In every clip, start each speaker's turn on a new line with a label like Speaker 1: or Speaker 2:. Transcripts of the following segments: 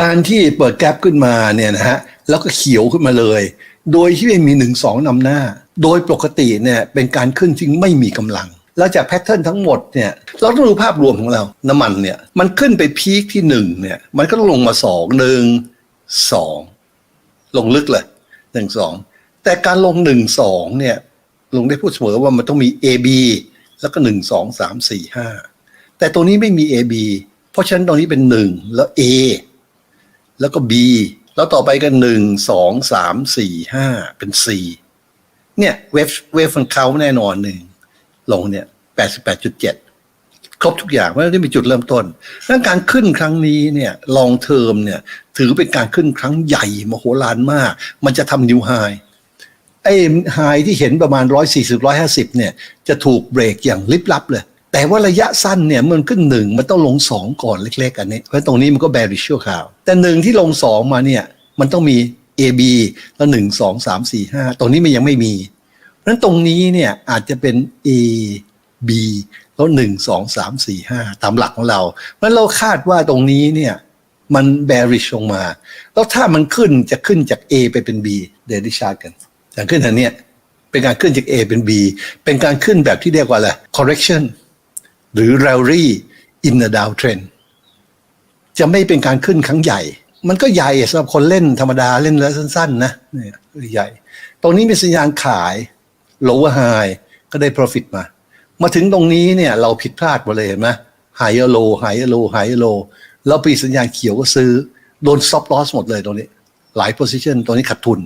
Speaker 1: การที่เปิดแกลบขึ้นมาเนี่ยนะฮะแล้วก็เขียวขึ้นมาเลย โดยที่ไม่มีหนึ่งสองนำหน้า โดยปกติเนี่ยเป็นการขึ้นที่ไม่มีกำลัง แล้วจากแพทเทิร์นทั้งหมดเนี่ยเราต้องดูภาพรวมของเรา น้ำมันเนี่ยมันขึ้นไปพีคที่หนึ่งเนี่ยมันก็ลงมาสองหนึ่งสองลงลึกเลยหนึ่งสองแต่การลงหนึ่งสองเนี่ยลงได้พูดเสมอว่ามันต้องมี A B แล้วก็หนึ่งสองสามสี่ห้าแต่ตัวนี้ไม่มี A B เพราะฉะนั้นตรงนี้เป็นหนึ่งแล้ว A แล้วก็ B แล้วต่อไปก็หนึ่งสองสามสี่ห้าเป็น C เนี่ยเวฟเวฟฟันเขาแน่นอนหนึ่งลงเนี่ยแปดสิบแปดจุดเจ็ดครบทุกอย่างเพราะนั่นมีจุดเริ่มต้นดังการขึ้นครั้งนี้เนี่ยลองเทอมเนี่ยถือเป็นการขึ้นครั้งใหญ่มโหฬารมาก มันจะทำนิวไฮไอ้ไฮที่เห็นประมาณร้อยสี่สิบร้อยห้าสิบเนี่ยจะถูกเบรกอย่างลิบลับเลย แต่ว่าระยะสั้นเนี่ยมันขึ้นหนึ่งมันต้องลงสองก่อนเล็ก ๆ อันนี้เพราะตรงนี้มันก็แบริชชั่วข่าว แต่หนึ่งที่ลงสองมาเนี่ยมันต้องมี A B แล้วหนึ่งสองสามสี่ห้าตรงนี้มันยังไม่มี เพราะฉะนั้นตรงนี้เนี่ยอาจจะเป็น A B แล้วหนึ่งสองสามสี่ห้าตามหลักของเรา เพราะฉะนั้นเราคาดว่าตรงนี้เนี่ยมัน bearish ลงมา แล้วถ้ามันขึ้นจะขึ้นจาก A ไปเป็น B เดี๋ยวได้ชากันแต่ขึ้นอันเนี้ยเป็นการขึ้นจาก A เป็น B เป็นการขึ้นแบบที่เรียกว่าอะไร correction หรือ rally in the downtrend จะไม่เป็นการขึ้นครั้งใหญ่ มันก็ใหญ่สำหรับคนเล่นธรรมดาเล่นแล้วสั้น ๆ นะนี่ใหญ่ ตรงนี้มีสัญญาณขาย lower high ก็ได้ profit มา มาถึงตรงนี้เนี่ยเราผิดพลาดหมดเลยเห็นไหม higher low higher low higher low เราปีสัญญาณเขียวก็ซื้อ โดน stop loss หมดเลยตรงนี้ หลาย position ตรงนี้ขาดทุน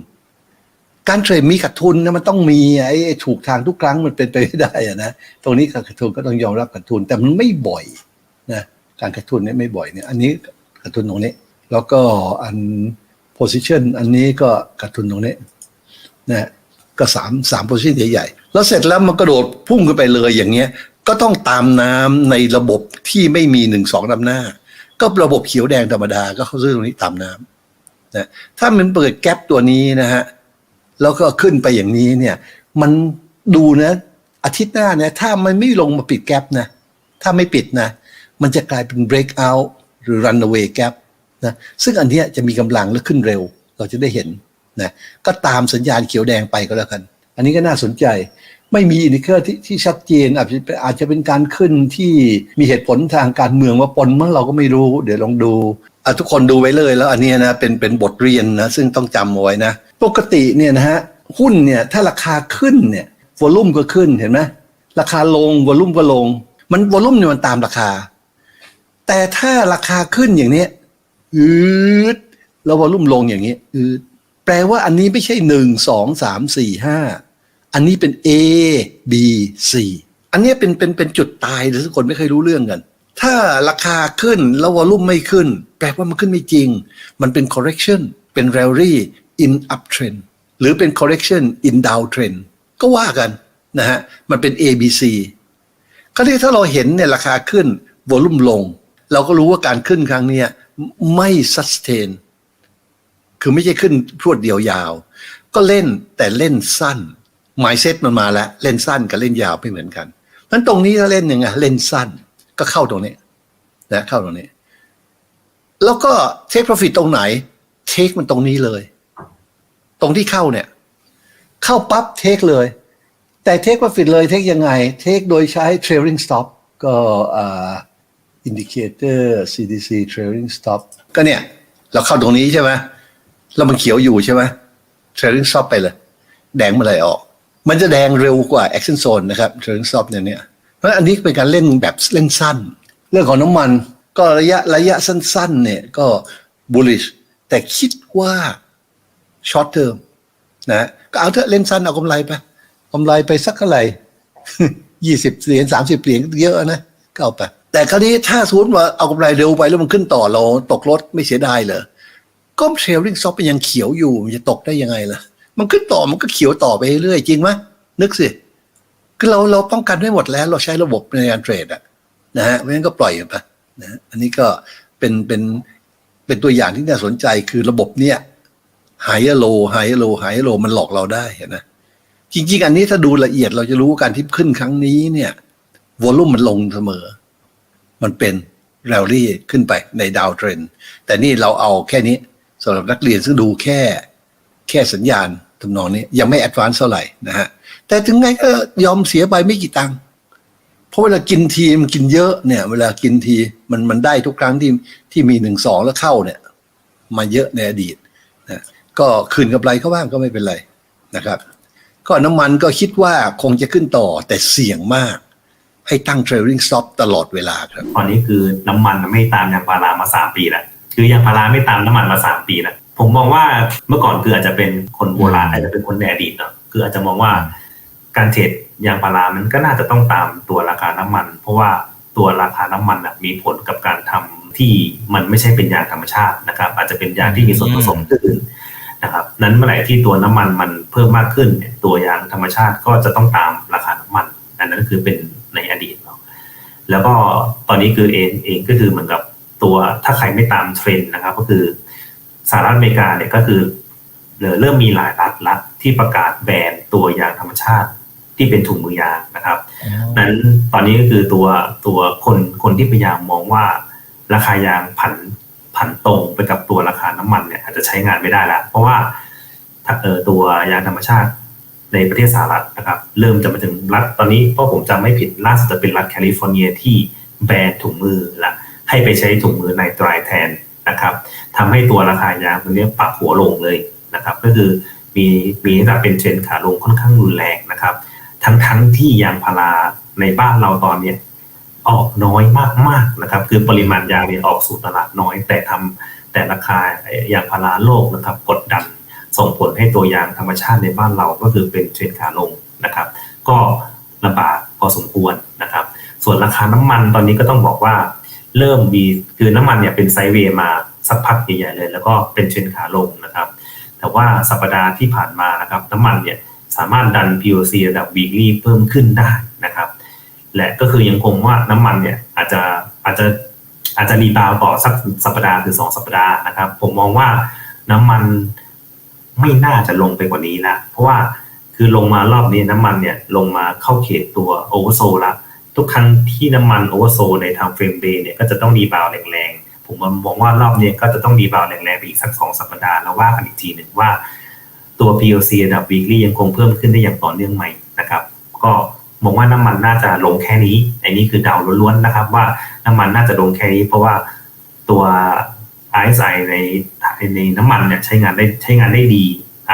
Speaker 1: การเทรดมีขาดทุนนะมันต้องมีไอ้ถูกทางทุกครั้งมันเป็นไปไม่ได้อะนะตรงนี้ขาดทุนก็ต้องยอมรับขาดทุน แต่มันไม่บ่อยนะการขาดทุนเนี่ยไม่บ่อยเนี่ยอันนี้ขาดทุนตรงนี้ แล้วก็อัน position อันนี้ก็ขาดทุนตรงนี้นะก็สามสาม position ใหญ่ๆ แล้วเสร็จแล้วมันกระโดดพุ่งขึ้นไปเลยอย่างเงี้ย ก็ต้องตามน้ำในระบบที่ไม่มีหนึ่งสองนำหน้า ก็ระบบเขียวแดงธรรมดาก็เข้าซื้อตรงนี้ตามน้ำนะถ้ามันเปิดแกลบตัวนี้นะฮะ แล้วก็ขึ้นไปอย่างนี้เนี่ย มันดูนะ อาทิตย์หน้าเนี่ยถ้ามันไม่ลงมาปิดแกลบนะ ถ้าไม่ปิดนะ มันจะกลายเป็น break out หรือ runaway gap นะซึ่งอันนี้จะมีกำลังและขึ้นเร็ว เราจะได้เห็นนะก็ตามสัญญาณเขียวแดงไปก็แล้วกัน อันนี้ก็น่าสนใจไม่มีอินดิเคอร์ที่ที่ชัดเจนอาจจะอาจจะเป็นการขึ้นที่มีเหตุผลทางการเมืองว่าปนมั้งเราก็ไม่รู้ เดี๋ยวลองดูอะทุกคนดูไว้เลยแล้วอันนี้นะเป็นเป็นบทเรียนนะซึ่งต้องจำเอาไว้นะ ปกติเนี่ยนะฮะหุ้นเนี่ยถ้าราคาขึ้นเนี่ยวอลุ่มก็ขึ้นเห็นไหมราคาลงวอลุ่มก็ลง มันวอลุ่มเนี่ยมันตามราคา แต่ถ้าราคาขึ้นอย่างเนี้ยอืดแล้ววอลุ่มลงอย่างนี้อืดแปลว่าอันนี้ไม่ใช่หนึ่งสองสามสี่ห้าอันนี้เป็น A B C อันนี้เป็นเป็นเป็นจุดตายหรือทุกคนไม่เคยรู้เรื่องกัน ถ้าราคาขึ้นแล้ววอลุ่มไม่ขึ้น แปลว่ามันขึ้นไม่จริง มันเป็น correction เป็น rally in uptrend หรือเป็น correction in downtrend ก็ว่ากันนะฮะมันเป็น A B C คราวนี้ถ้าเราเห็นเนี่ยราคาขึ้นวลุ่มลง เราก็รู้ว่าการขึ้นครั้งนี้ไม่ sustain คือไม่ใช่ขึ้นพรวดเดียวยาว ก็เล่นแต่เล่นสั้นหมายเซตมันมาแล้ว เล่นสั้นกับเล่นยาวไม่เหมือนกันนั้นตรงนี้ถ้าเล่นยังไงเล่นสั้นก็เข้าตรงนี้นะเข้าตรงนี้ แล้วก็เทค profit ตรงไหน เทคมันตรงนี้เลย ตรงที่เข้าเนี่ย เข้าปั๊บเทคเลย แต่เทค profit เลยเทคยังไง เทคโดยใช้ trailing stop ก็อ่า indicator CDC trailing stop ก็เนี่ย เราเข้าตรงนี้ใช่ไหมแล้วมันเขียวอยู่ใช่ไหม trailing stop ไปเลย แดงเมื่อไหร่ออก มันจะแดงเร็วกว่า action zone นะครับ trailing stop เนี่ยเนี่ยเพราะอันนี้เป็นการเล่นแบบเล่นสั้น เรื่องของน้ำมัน ก็ระยะระยะสั้น ๆ เนี่ยก็ bullish แต่คิดว่า short term นะก็เอาเถอะเล่นสั้นเอากำไรไปกำไรไปสักเท่าไหร่ยี่สิบเหรียญสามสิบเหรียญเยอะนะก็เอาไป แต่คราวนี้ถ้าสมมติว่าเอากำไรเร็วไปแล้วมันขึ้นต่อเราตกรถไม่เสียดายเหรอก็เทรลลิ่งซอฟเป็นยังเขียวอยู่มันจะตกได้ยังไงล่ะ มันขึ้นต่อมันก็เขียวต่อไปเรื่อยจริงไหมนึกสิคือเราเราป้องกันได้หมดแล้ว เราใช้ระบบในการเทรดอะนะฮะเพราะฉะนั้นก็ปล่อยไปนะฮะอันนี้ก็เป็นเป็นเป็นตัวอย่างที่น่าสนใจคือระบบเนี้ย ไฮโลไฮโลไฮโลมันหลอกเราได้เห็นไหมจริงๆ อันนี้ถ้าดูละเอียดเราจะรู้การที่ขึ้นครั้งนี้เนี่ยวอลุ่มมันลงเสมอ มันเป็นแรลลี่ขึ้นไปในดาวเทรนแต่นี่เราเอาแค่นี้สำหรับนักเรียนซึ่งดูแค่ แค่สัญญาณทำนองนี้ยังไม่แอดวานซ์เท่าไหร่นะฮะแต่ถึงไงก็ยอมเสียไปไม่กี่ตังค์เพราะเวลากินทีมันกินเยอะเนี่ย เวลากินทีมันมันได้ทุกครั้งที่ที่มีหนึ่งสองแล้วเข้าเนี่ย มาเยอะในอดีตนะ ก็คืนกำไรเขาบ้างก็ไม่เป็นไรนะครับ ก็น้ำมันก็คิดว่าคงจะขึ้นต่อแต่เสี่ยงมาก ให้ตั้ง trailing stop ตลอดเวลาครับ
Speaker 2: ตอนนี้คือน้ำมันไม่ตามยางพารามาสามปีแล้วคือยางพาราไม่ตามน้ำมันมาสามปีแล้วผมมองว่าเมื่อก่อนคืออาจจะเป็นคนโบราณอาจจะเป็นคนในอดีตเนาะคืออาจจะมองว่าการเทรดยางพารามันก็น่าจะต้องตามตัวราคาน้ำมัน เพราะว่าตัวราคาน้ำมันนะมีผลกับการทำที่มันไม่ใช่เป็นยางธรรมชาตินะครับ อาจจะเป็นยางที่มีส่วนผสมอื่น นะครับนั้นเมื่อไหร่ที่ตัวน้ำมันมันเพิ่มมากขึ้นเนี่ยตัวยางธรรมชาติก็จะต้องตามราคาน้ำมัน อันนั้นคือเป็นในอดีตเนาะแล้วก็ตอนนี้คือเองเองก็คือเหมือนกับตัวถ้าใครไม่ตามเทรนด์นะครับ ก็คือสหรัฐอเมริกาเนี่ยก็คือเริ่มมีหลายรัฐละที่ประกาศแบนตัวยางธรรมชาติที่เป็นถุงมือยางนะครับ นั้นตอนนี้ก็คือตัวตัวคนคนที่พยายามมองว่าราคายางผัน ผันตรงไปกับตัวราคาน้ำมันเนี่ยอาจจะใช้งานไม่ได้แล้ว เพราะว่าถ้าเออตัวยางธรรมชาติในประเทศสหรัฐนะครับ เริ่มจะมาถึงรัฐตอนนี้เพราะผมจำไม่ผิดล่าสุดจะเป็นรัฐแคลิฟอร์เนียที่แบนถุงมือละให้ไปใช้ถุงมือในตรายแทนนะครับทำให้ตัวราคายางตัวนี้ปรับหัวลงเลยนะครับ ก็คือมีมีระดับเป็นเทรนขาลงค่อนข้างรุนแรงนะครับ ทั้งทั้งที่ยางพาราในบ้านเราตอนเนี้ย ออกน้อยมากๆนะครับ คือปริมาณยางเนี่ยออกสู่ตลาดน้อย แต่ทำแต่ราคายางพาราโลกนะครับ กดดันส่งผลให้ตัวยางธรรมชาติในบ้านเราก็คือเป็นเทรนขาลงนะครับ ก็ลำบากพอสมควรนะครับ ส่วนราคาน้ำมันตอนนี้ก็ต้องบอกว่าเริ่มมีคือน้ำมันเนี่ยเป็นไซเวย์มาสักพักใหญ่ๆเลย แล้วก็เป็นเทรนขาลงนะครับ แต่ว่าสัปดาห์ที่ผ่านมานะครับ น้ำมันเนี่ยสามารถดัน POC ระดับ weekly เพิ่มขึ้นได้นะครับ และก็คือยังคงว่าน้ำมันเนี่ยอาจจะอาจจะอาจจะรีบาวต่อสักสัปดาห์หรือสองสัปดาห์นะครับ ผมมองว่าน้ำมันไม่น่าจะลงไปกว่านี้ละเพราะว่าคือลงมารอบนี้น้ำมันเนี่ยลงมาเข้าเขตตัวโอเวอร์โซละทุกครั้งที่น้ำมันโอเวอร์โซในทางเฟรมเดย์เนี่ยก็จะต้องรีบาวแรงๆ ผมมองว่ารอบนี้ก็จะต้องรีบาวแรงๆไปอีกสักสองสัปดาห์แล้วว่ากันอีกทีหนึ่งว่าตัว POC ระดับ weekly ยังคงเพิ่มขึ้นได้อย่างต่อเนื่องไหมนะครับ ก็ มองว่าน้ำมันน่าจะลงแค่นี้อันนี้คือเดาล้วนๆนะครับ ว่าน้ำมันน่าจะลงแค่นี้ เพราะว่าตัว RSI ในในน้ำมันเนี่ยใช้งานได้ใช้งานได้ดี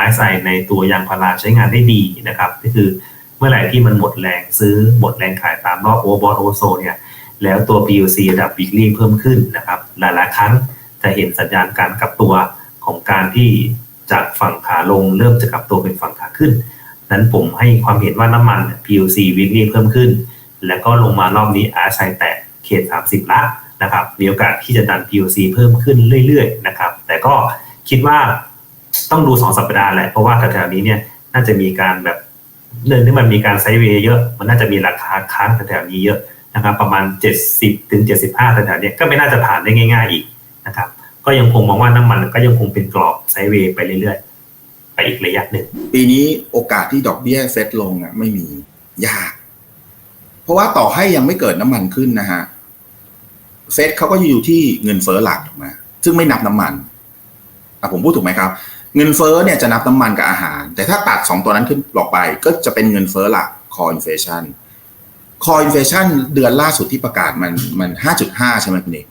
Speaker 2: RSI ในตัวยางพาราใช้งานได้ดีนะครับก็คือเมื่อไหร่ที่มันหมดแรงซื้อหมดแรงขายตามรอบโอเวอร์บอทโอโซเนี่ยแล้วตัว POC ระดับ weekly เพิ่มขึ้นนะครับ หลายๆครั้งจะเห็นสัญญาณการกลับตัวของการที่จากฝั่งขาลงเริ่มจะกลับตัวเป็นฝั่งขาขึ้น นั้นผมให้ความเห็นว่าน้ำมัน POC weekly เพิ่มขึ้น แล้วก็ลงมารอบนี้ RSI แตะเขต 30 ละนะครับ มีโอกาสที่จะดัน POC เพิ่มขึ้นเรื่อยๆนะครับ แต่ก็คิดว่าต้องดู 2 สัปดาห์แหละ เพราะว่าแถวๆนี้เนี่ยน่าจะมีการแบบเนื่องที่มันมีการไซด์เวย์เยอะ มันน่าจะมีราคาค้างแถวๆนี้เยอะนะครับ ประมาณ 70ถึง75แถวๆนี้ก็ไม่น่าจะผ่านได้ง่าย ๆอีกนะครับ ก็ยังคงมองว่าน้ำมันก็ยังคงเป็นกรอบไซด์เวย์ไปเรื่อยๆ ไปอีกระยะหนึ่ง
Speaker 3: ปีนี้โอกาสที่ดอกเบี้ยเซ็ตลงอะ ไม่มียาก เพราะว่าต่อให้ยังไม่เกิดน้ำมันขึ้นนะฮะเซ็ตเขาก็อยู่ที่เงินเฟ้อหลักถูกไหมซึ่งไม่นับน้ำมันอะผมพูดถูกไหมครับ เงินเฟ้อเนี่ยจะนับน้ำมันกับอาหาร แต่ถ้าตัดสองตัวนั้นขึ้นออกไป ก็จะเป็นเงินเฟ้อหลัก core inflation core inflation เดือนล่าสุดที่ประกาศมันมันห้าจุดห้าใช่ไหมคุณเอก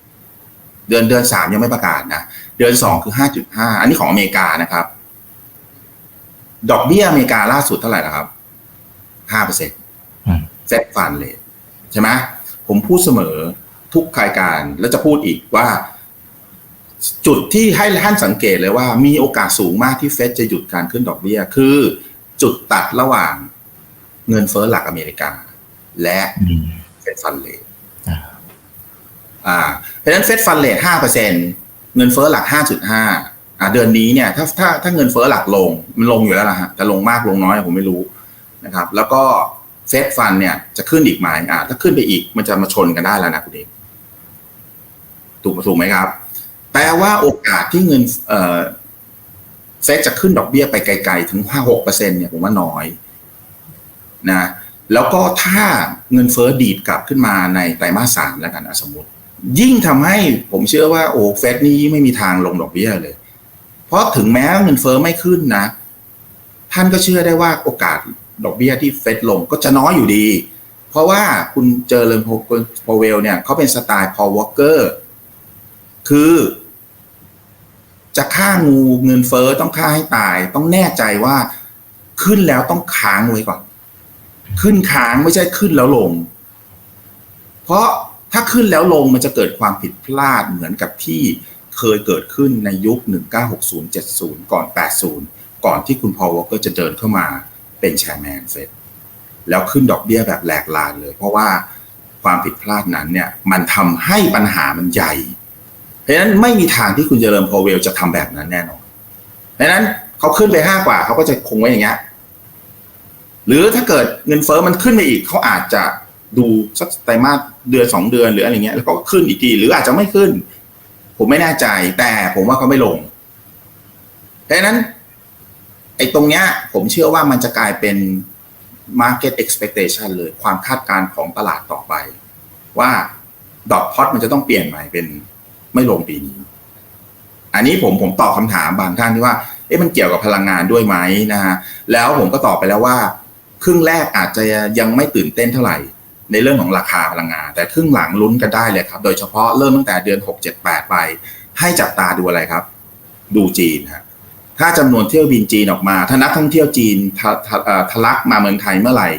Speaker 3: เดือนเดือนสามยังไม่ประกาศนะ เดือนสองคือห้าจุดห้าอันนี้ของอเมริกานะครับ ดอกเบี้ยอเมริกาล่าสุดเท่าไหร่ละครับห้าเปอร์เซ็นต์เซ็ตฟันเลยใช่ไหมผมพูดเสมอทุกรายการแล้วจะพูดอีกว่า จุดที่ให้ท่านสังเกตเลยว่า มีโอกาสสูงมากที่เฟดจะหยุดการขึ้นดอกเบี้ย คือจุดตัดระหว่างเงินเฟ้อหลักอเมริกา และเฟดฟันเลทอ่าเพราะฉะนั้นเฟดฟันเลทห้าเปอร์เซ็นเงินเฟ้อหลักห้าจุดห้าอ่า เดือนนี้เนี่ยถ้าถ้าถ้าเงินเฟ้อหลักลงมันลงอยู่แล้วล่ะฮะจะลงมากลงน้อยผมไม่รู้นะครับ แล้วก็เฟดฟันเนี่ยจะขึ้นอีกไหมอ่าถ้าขึ้นไปอีกมันจะมาชนกันได้แล้วนะคุณเอกถูกถูกไหมครับ แปลว่าโอกาสที่เงินเอ่อเฟดจะขึ้นดอกเบี้ยไปไกลๆถึงห้าหกเปอร์เซ็นเนี่ยผมว่าน้อยนะแล้วก็ถ้าเงินเฟ้อดีดกลับขึ้นมาในไตรมาสสามแล้วกันสมมติ ยิ่งทำให้ผมเชื่อว่าโอ้เฟดนี่ไม่มีทางลงดอกเบี้ยเลย เพราะถึงแม้เงินเฟอ้อไม่ขึ้นนะ ท่านก็เชื่อได้ว่าโอกาสดอกเบี้ยที่เฟดลงก็จะน้อยอยู่ดี เพราะว่าคุณเจอเริญโพเวลเนี่ยเขาเป็นสไตล์พอวอลเกอร์คือ จะฆ่างูเงินเฟอ้อต้องฆ่าให้ตาย ต้องแน่ใจว่าขึ้นแล้วต้องค้างไว้ก่อน ขึ้นค้างไม่ใช่ขึ้นแล้วลง เพราะถ้าขึ้นแล้วลงมันจะเกิดความผิดพลาดเหมือนกับที่ เคยเกิดขึ้นในยุค 1960-70 ก่อน 80 ก่อนที่คุณพอลวอลเกอร์จะเดินเข้ามาเป็นแชร์แมนเฟดแล้วขึ้นดอกเบี้ยแบบแหลกลานเลย เพราะว่าความผิดพลาดนั้นเนี่ยมันทำให้ปัญหามันใหญ่ เพราะฉะนั้นไม่มีทางที่คุณเจริญพอเวลจะทำแบบนั้นแน่นอนเพราะนั้นเขาขึ้นไปห้ากว่าเขาก็จะคงไว้อย่างเงี้ยหรือถ้าเกิดเงินเฟ้อมันขึ้นไปอีกเขาอาจจะดูสักไตรมาสเดือนสองเดือนหรืออะไรเงี้ยแล้วก็ขึ้นอีกทีหรืออาจจะไม่ขึ้น ผมไม่แน่ใจ แต่ผมว่าเขาไม่ลงเพราะนั้น ไอ้ตรงเนี้ย ผมเชื่อว่ามันจะกลายเป็น market expectation เลยความคาดการณ์ของตลาดต่อไป ว่าดอกพอตมันจะต้องเปลี่ยนใหม่เป็นไม่ลงปีนี้ อันนี้ผมผมตอบคำถามบางท่านที่ว่า เอ๊ะมันเกี่ยวกับพลังงานด้วยไหมนะฮะแล้วผมก็ตอบไปแล้วว่า ครึ่งแรกอาจจะยังไม่ตื่นเต้นเท่าไหร่ ในเรื่องของราคาพลังงาน แต่ครึ่งหลังลุ้นกันได้เลยครับ โดยเฉพาะเริ่มตั้งแต่เดือน 6 7 8 ไป ให้จับตาดูอะไรครับ ดูจีนครับถ้าจำนวนเที่ยวบินจีนออกมา ถ้านักท่องเที่ยวจีนทะทะทะลักมาเมืองไทยเมื่อไหร่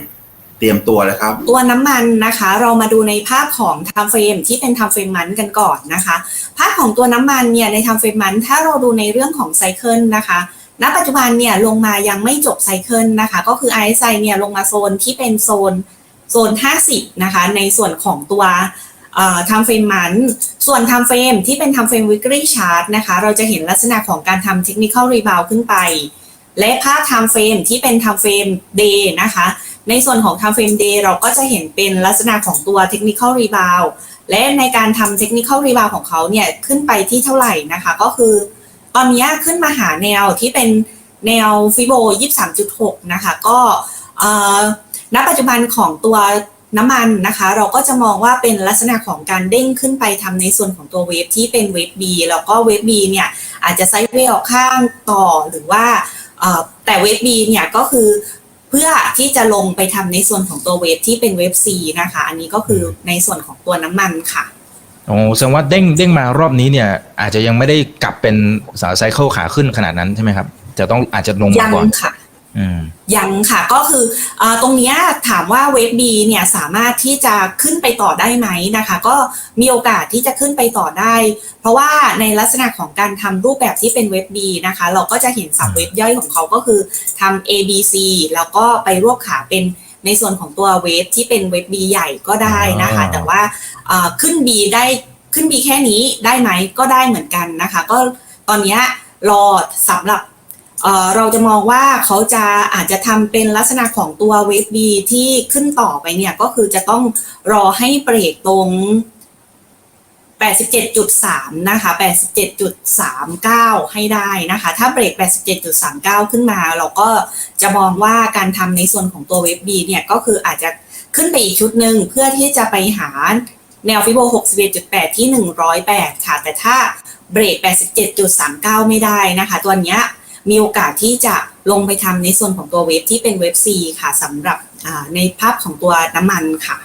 Speaker 3: เตรียมตัวเลยครับ
Speaker 4: ตัวน้ำมันนะคะ เรามาดูในภาพของ time frame ที่เป็น time frame มันกันก่อนนะคะ ภาพของตัวน้ำมันเนี่ยใน time frame มันถ้าเราดูในเรื่องของไซเคิลนะคะณปัจจุบันเนี่ยลงมายังไม่จบไซเคิลนะคะ ก็คือ RSI เนี่ยลงมาโซนที่เป็นโซน โซน 50 นะคะ ในส่วนของตัวเอ่อ time frame มัน ส่วน time frame ที่เป็น time frame weekly chart นะคะ เราจะเห็นลักษณะของการทำ technical rebound ขึ้นไป และภาพ time frame ที่เป็น time frame day นะคะ ในส่วนของ time frame day เราก็จะเห็นเป็นลักษณะของตัว technical rebound และในการทำ technical rebound ของเขาเนี่ยขึ้นไปที่เท่าไหร่นะคะ ก็คือตอนนี้ขึ้นมาหาแนวที่เป็นแนวฟิโบ 23.6 นะคะ ก็ ณปัจจุบันของตัวน้ำมันนะคะ เราก็จะมองว่าเป็นลักษณะของการเด้งขึ้นไปทำในส่วนของตัวเวฟที่เป็นเวฟ B แล้วก็เวฟ B เนี่ยอาจจะไซด์เวย์ออกข้างต่อหรือว่าเอ่อแต่เวฟ B เนี่ยก็คือเพื่อที่จะลงไปทำในส่วนของตัวเวฟที่เป็นเวฟ C นะคะ อันนี้ก็คือในส่วนของตัวน้ำมันค่ะ
Speaker 5: โอ้แสดงว่าเด้งเด้งมารอบนี้เนี่ยอาจจะยังไม่ได้กลับเป็นสาวไซเคิลขาขึ้นขนาดนั้นใช่ไหมครับ จะต้องอาจจะลง
Speaker 4: ยั
Speaker 5: มางก่อน
Speaker 4: ค่ะ
Speaker 5: อืม
Speaker 4: ยังค่ะก็คือเออตรงเนี้ยถามว่าเวฟ B เนี่ยสามารถที่จะขึ้นไปต่อได้ไหมนะคะ ก็มีโอกาสที่จะขึ้นไปต่อได้ เพราะว่าในลักษณะของการทำรูปแบบที่เป็นเวฟ B นะคะ เราก็จะเห็นสับเวฟย่อยของเขาก็คือทำ A B C แล้วก็ไปรวบขาเป็นในส่วนของตัวเวฟที่เป็นเวฟ B ใหญ่ก็ได้นะคะ
Speaker 5: อ๋อ
Speaker 4: แต่ว่าเอ่อขึ้น B ได้ขึ้น B แค่นี้ได้ไหมก็ได้เหมือนกันนะคะ ก็ตอนเนี้ยรอสำหรับ เราจะมองว่าเขาจะอาจจะทำเป็นลักษณะของตัวเวฟบีที่ขึ้นต่อไปเนี่ยก็คือจะต้องรอให้เบรกตรง 87.3 นะคะ 87.39 ให้ได้นะคะ ถ้าเบรก 87.39 ขึ้นมา เราก็จะมองว่าการทำในส่วนของตัวเวฟบีเนี่ยก็คืออาจจะขึ้นไปอีกชุดหนึ่งเพื่อที่จะไปหาแนวฟิโบ61.8 ที่ 108 ค่ะ แต่ถ้าเบรก 87.39 ไม่ได้นะคะ ตัวเนี้ย มีโอกาสที่จะลงไปทำในส่วนของตัวเวฟที่เป็นเวฟ C ค่ะสำหรับในภาพของตัวน้ำมันค่ะ